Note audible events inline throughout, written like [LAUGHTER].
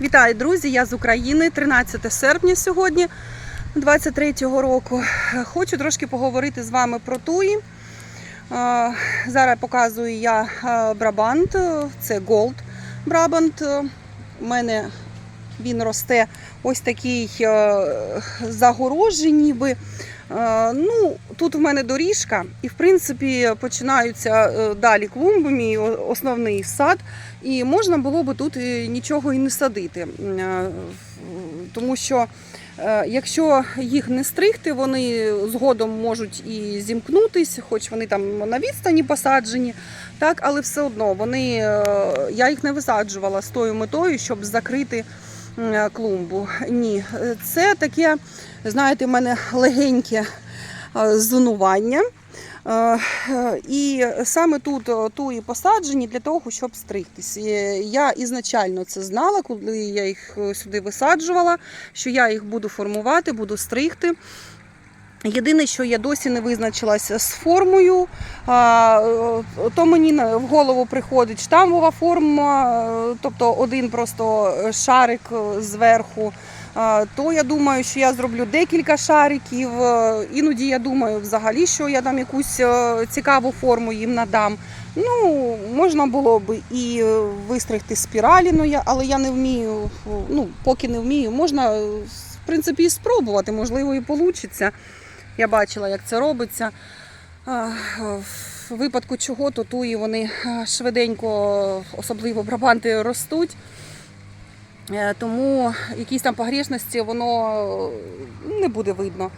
Вітаю, друзі! Я з України, 13 серпня сьогодні, 23-го року. Хочу трошки поговорити з вами про туї. Зараз показую я Брабант, це Gold Брабант. У мене він росте ось такий е, загорожі, ніби. Е, Ну, тут в мене доріжка, і в принципі починаються е, далі клумби, мій основний сад. І можна було би тут нічого і не садити. Е, Тому що е, якщо їх не стригти, вони згодом можуть і зімкнутись, хоч вони там на відстані посаджені, так, але все одно вони, е, я їх не висаджувала з тою метою, щоб закрити клумбу. Ні, Е, це таке, знаєте, в мене легеньке е, зонування. Е, е, І саме тут е, туї посаджені для того, щоб стригтись. Е, Я ізначально це знала, коли я їх е, сюди висаджувала, що я їх буду формувати, буду стригти. Єдине, що я досі не визначилася з формою, то мені в голову приходить штамбова форма, тобто один просто шарик е, зверху. То я думаю, що я зроблю декілька шариків. Е, Іноді я думаю взагалі, що я там якусь е, цікаву форму їм надам. Ну, можна було б і вистригти спіралі, але я не вмію, ну, поки не вмію, можна в принципі і спробувати, можливо, і вийде. Я бачила, як це робиться. В випадку чого, то туї вони швиденько, особливо брабанти, ростуть. Е, Тому якісь там погрішності воно е, не буде видно.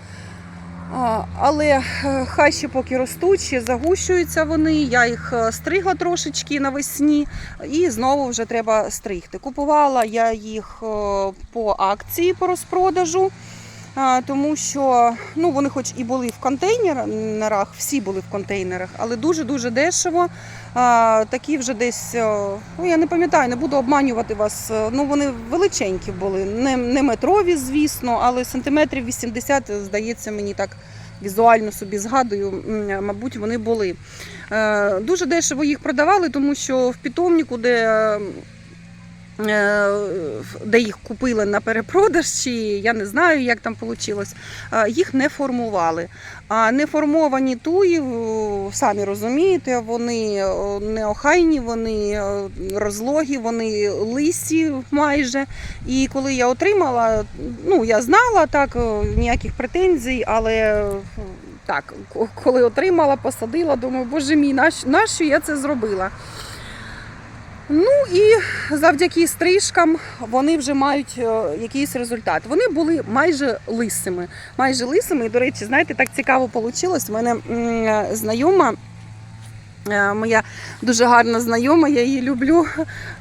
Але е, хай ще поки ростуть, ще загущуються вони. Я їх е, стригла трошечки навесні і знову вже треба стригти. Купувала я їх е, по акції по розпродажу. Тому що ну, вони хоч і були в контейнерах, всі були в контейнерах, але дуже-дуже дешево. Такі вже десь, ну я не пам'ятаю, не буду обманювати вас. е, Ну вони величенькі були, не, не метрові, звісно, але сантиметрів 80, здається, мені так візуально собі згадую, мабуть, вони були. Е, Дуже дешево їх продавали, тому що в питомнику, де де їх купили на перепродаж, чи я не знаю, як там вийшло, їх не формували. А неформовані туї, самі розумієте, вони е, неохайні, вони е, розлогі, вони лисі майже. І коли я отримала, ну я знала так, е, ніяких претензій, але е, так, коли отримала, посадила, думаю, боже мій, нащо я це зробила? Ну і завдяки стрижкам вони вже мають е, якийсь результат. Вони були майже лисими. Майже лисими. І, до речі, знаєте, так цікаво вийшло. У мене знайома. е, Моя дуже гарна знайома, я її люблю,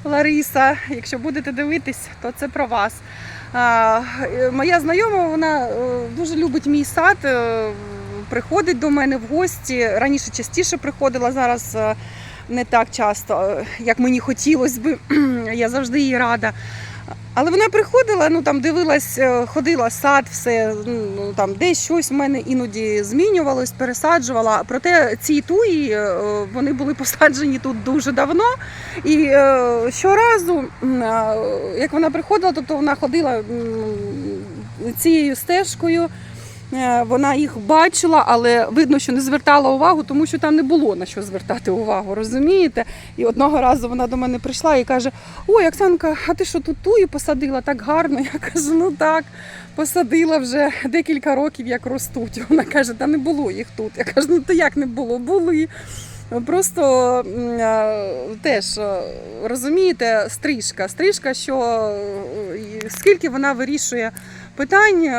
Лариса. Якщо будете дивитись, то це про вас. Е, Моя знайома, вона дуже любить мій сад, приходить до мене в гості. Раніше частіше приходила, зараз не так часто, е, як мені хотілося би. [CLEARS THROAT] Я завжди їй рада. Але вона приходила, ну там дивилась, е, ходила сад, все ну там десь щось в мене іноді змінювалось, пересаджувала. Проте ці туї е, вони були посаджені тут дуже давно. І щоразу, як вона приходила, тобто вона ходила цією стежкою. Е, Вона їх бачила, але видно, що не звертала увагу, тому що там не було на що звертати увагу, розумієте? І одного разу вона до мене прийшла і каже: Ой, Оксанка, а ти що тут туї посадила так гарно? Я кажу, ну так, посадила вже декілька років, як ростуть. Вона каже, та не було їх тут. Я кажу, ну то як не було? Були. Просто е, теж е, розумієте, стрижка. Стрижка, що скільки вона вирішує питань.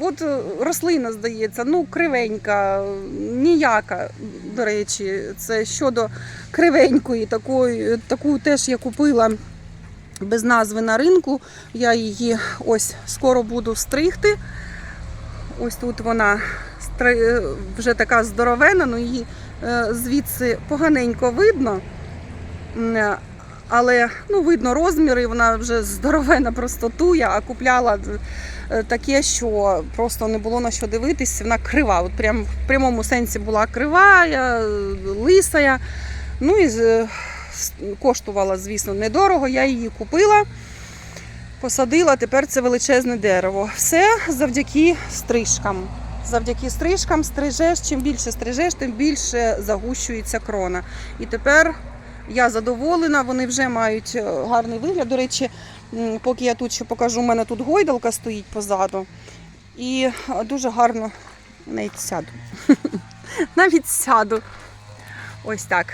Е, От е, рослина, здається, ну кривенька, ніяка. До речі, це щодо кривенької, такої, таку теж я купила без назви на ринку. Я її ось скоро буду стригти. Ось тут вона стри- вже така здоровена, ну її е, звідси поганенько видно. Е, Але ну, видно розміри, вона вже здоровена просто туя, а купляла е, таке, що просто не було на що дивитись. Вона крива. От прям в прямому сенсі була крива, е, лисая. Ну і коштувала, звісно, недорого. Я її купила. посадила, тепер це величезне дерево. Все завдяки стрижкам. Завдяки стрижкам стрижеш, чим більше стрижеш, тим більше загущується крона. І тепер я задоволена, вони вже мають е, гарний вигляд. До речі, поки я тут ще покажу, у мене тут гойдалка стоїть позаду. І е, дуже гарно навіть сяду. [LAUGHS] Навіть сяду. Ось так.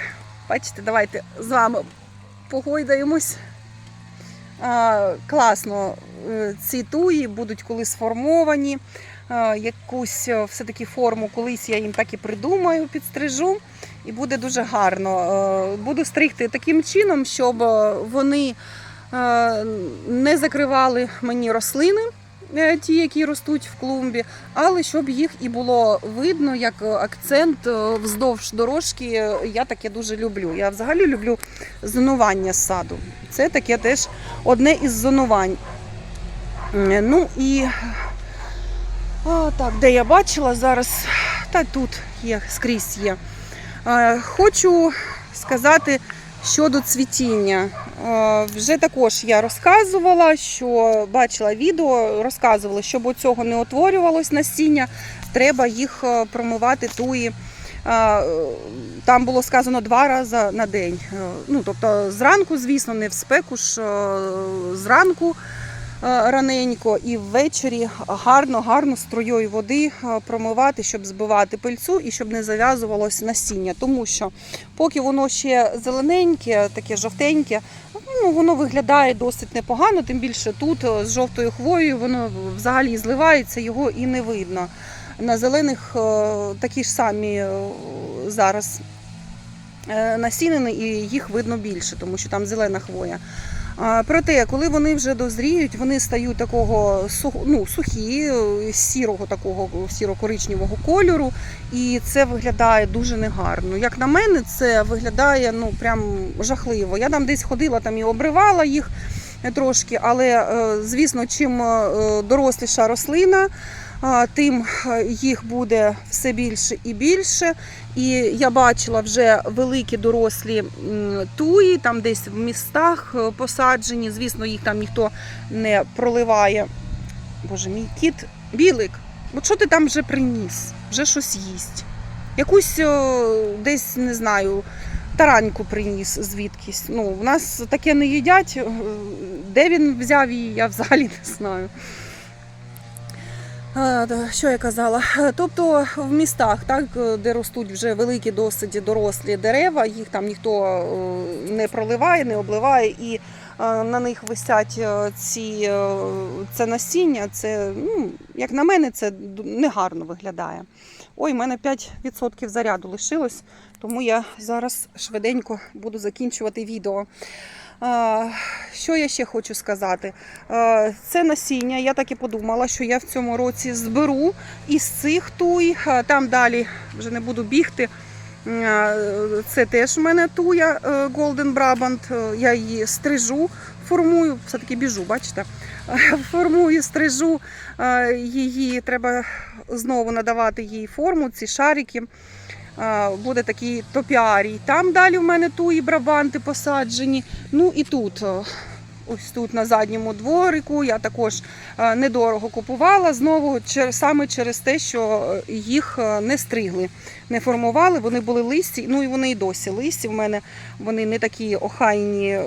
Бачите, давайте з вами погойдаємось. А, класно, е, ці туї будуть коли сформовані. Якусь все-таки форму колись я їм так і придумаю, підстрижу, і буде дуже гарно. Е, Буду стригти таким чином, щоб е, вони е, не закривали мені рослини, ті, які ростуть в клумбі, але щоб їх і було видно як акцент вздовж дорожки. Я таке дуже люблю. Я взагалі люблю зонування саду. Це таке теж одне із зонувань. Ну і а, так, де я бачила зараз, та тут є, скрізь є. Е, Хочу сказати щодо цвітіння. Е, Вже також я розказувала, що бачила відео, розказувала, щоб у цього не утворювалось насіння, треба їх е, промивати туї. Там було сказано два рази на день. Ну, тобто зранку, звісно, не в спеку ж зранку раненько і ввечері гарно, гарно струєю води е, промивати, щоб збивати пильцу і щоб не зав'язувалось насіння. Тому що поки воно ще зелененьке, таке жовтеньке, ну, воно виглядає досить непогано, тим більше тут е, з жовтою хвоєю воно взагалі зливається, його і не видно. На зелених е, такі ж самі е, зараз е, насінини, і їх видно більше, тому що там зелена хвоя. Проте, коли вони вже дозріють, вони стають такого ну, сухі, е, сірого такого сіро-коричневого кольору, і це виглядає дуже негарно. Як на мене, це виглядає ну прям жахливо. Я там десь ходила там і обривала їх трошки, але е, звісно, чим е, доросліша рослина. Тим е, їх буде все більше і більше. І я бачила вже великі дорослі туї, там десь в містах е, посаджені. Звісно, їх там ніхто не проливає. Боже, мій кіт білик. От що ти там вже приніс? Вже щось їсть. Якусь десь не знаю. Тараньку приніс звідкись. Ну, в нас таке не їдять. Е, Де він взяв її, я взагалі не знаю. Що я казала? Е, Тобто в містах, так, е, де ростуть вже великі досить дорослі дерева, їх там ніхто е, не проливає, не обливає, і на них висять ці, це насіння. Це, ну, як на мене, це негарно виглядає. Ой, у мене 5% заряду лишилось, тому я зараз швиденько буду закінчувати відео. Що я ще хочу сказати? Це насіння. Я так і подумала, що я в цьому році зберу із цих туй. Там далі вже не буду бігти. Це теж в мене туя е, Golden Brabant. Е, Я її стрижу, формую, все-таки біжу, бачите? [LAUGHS] Формую, стрижу е, її. Треба знову надавати їй форму, ці шарики. Буде такий топіарій. Там далі в мене туї брабанти посаджені. Ну і тут. Ось тут на задньому дворику я також е, недорого купувала знову саме через те, що їх е, не стригли, не формували. Вони були листі, ну і вони і досі листі. В мене вони не такі охайні, е,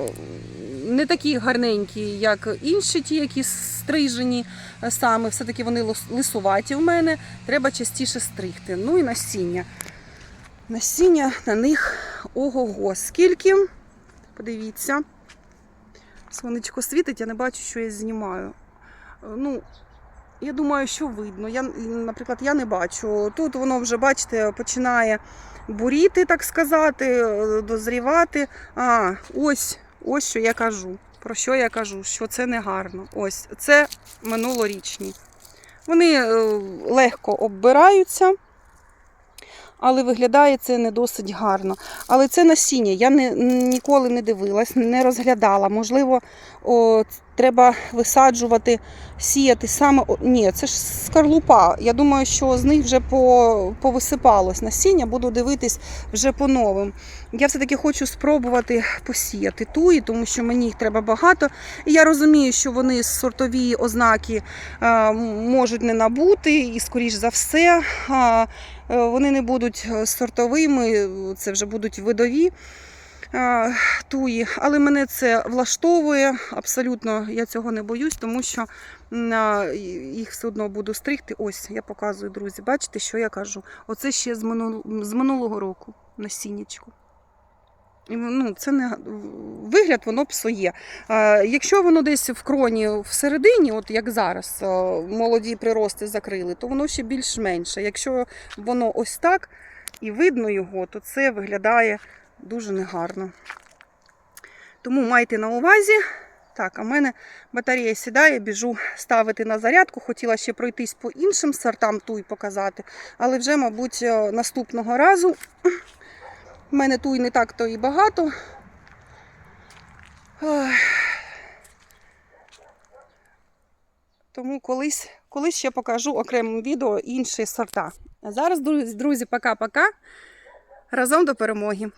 не такі гарненькі, як інші, ті, які стрижені саме. Все-таки вони лисуваті в мене. Треба частіше стригти. Ну і насіння. Насіння на них ого-го. Скільки? Подивіться. Сонечко світить, я не бачу, що я знімаю. Е, Ну, я думаю, що видно. Я, наприклад, я не бачу. Тут воно вже, бачите, починає буріти, так сказати, е, дозрівати. А, ось, ось що я кажу. Про що я кажу? Що це не гарно. Ось, це минулорічні. Вони е, легко оббираються. Але виглядає це не досить гарно. Але це насіння. Я не, ніколи не дивилась, не розглядала. Можливо, о, треба висаджувати, сіяти саме. Ні, це ж скорлупа. Я думаю, що з них вже по, повисипалось насіння, буду дивитись вже по новим. Я все-таки хочу спробувати посіяти туї, тому що мені їх треба багато. І я розумію, що вони сортові ознаки е, можуть не набути, і, скоріш за все, е, вони не будуть е, сортовими, це вже будуть видові е, туї. Але мене це влаштовує. Абсолютно я цього не боюсь, тому що е, їх все одно буду стригти. Ось я показую, друзі. Бачите, що я кажу? Оце ще з минулого року насіннячку. Ну, це не вигляд, воно псує. Якщо воно десь в кроні всередині, от як зараз, молоді прирости закрили, то воно ще більш-менше. Якщо воно ось так і видно його, то це виглядає дуже негарно. Тому майте на увазі. Так, а в мене батарея сідає, біжу ставити на зарядку. Хотіла ще пройтись по іншим сортам туй показати, але вже, мабуть, е, наступного разу. У мене туй не так то і багато. Тому колись, колись ще покажу окремим відео інші сорта. А зараз, друзі, пока-пока. Разом до перемоги.